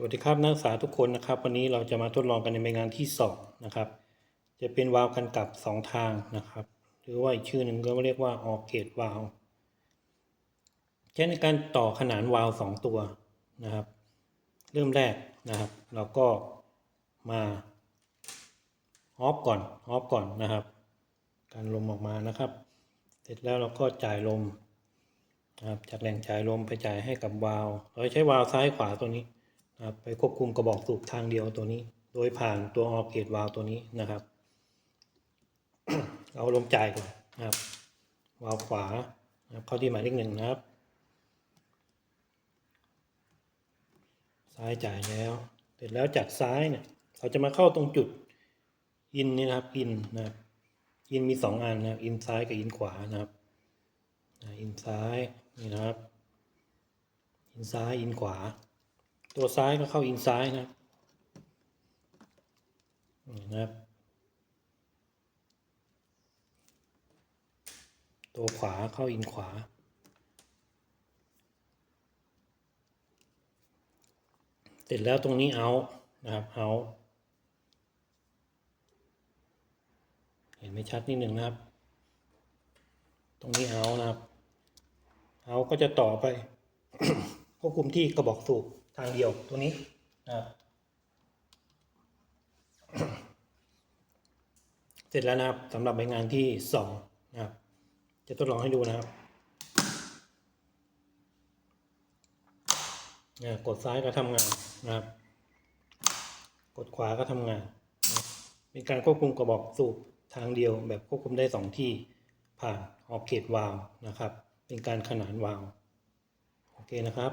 สวัสดีครับนักศึกษาทุกคนนะครับ วันนี้เราจะมาทดลองกันในงานที่สองนะครับ จะเป็นวาล์วกันกลับสองทางนะครับ หรือว่าอีกชื่อหนึ่งก็เรียกว่าออเกตวาล์วใช้ในการต่อขนานวาล์วสองตัวนะครับ เริ่มแรกนะครับ เราก็มาออฟก่อนออฟก่อนนะครับ การลมออกมานะครับ เสร็จแล้วเราก็จ่ายลมนะครับจากแหล่งจ่ายลมไปจ่ายให้กับวาล์วเราใช้วาล์วซ้ายขวาตัวนี้ นะครับไปควบคุมกระบอกสูบทางเดียวตัวนี้ โดยผ่านตัวออเกตวาล์วตัวนี้นะครับ เอาลมจ่ายก่อนนะครับ วาล์วขวานะครับเข้าที่หมายเลขหนึ่งนะครับ ซ้ายจ่ายแล้ว เสร็จแล้วจากซ้ายเนี่ยเราจะมาเข้าตรงจุดอินนี่นะครับอินนะครับอินมีสองอันนะครับอินซ้ายกับอินขวานะครับอินซ้ายนี่นะครับ อินซ้ายอินขวา ตัวซ้ายก็เข้าอินซ้ายนะครับนี่นะครับ ตัวขวาเข้าอินขวา เสร็จแล้วตรงนี้เอานะครับเอาเห็นไม่ชัดนิดหนึ่งนะครับ ตรงนี้เอานะครับเอาก็จะต่อไปควบคุมที่กระบอกสูบ ทางเดียวตัวนี้นะครับเสร็จแล้วนะครับสำหรับใบงานที่สองนะครับ จะทดลองให้ดูนะครับนี่ยกดซ้ายก็ทำงานนะครับ กดขวาก็ทำงานนะเป็นการควบคุมกระบอกสูบทางเดียวแบบควบคุมได้สองที่ผ่านออกเขตวาล์วนะครับ เป็นการขนานวาล์วโอเคนะครับ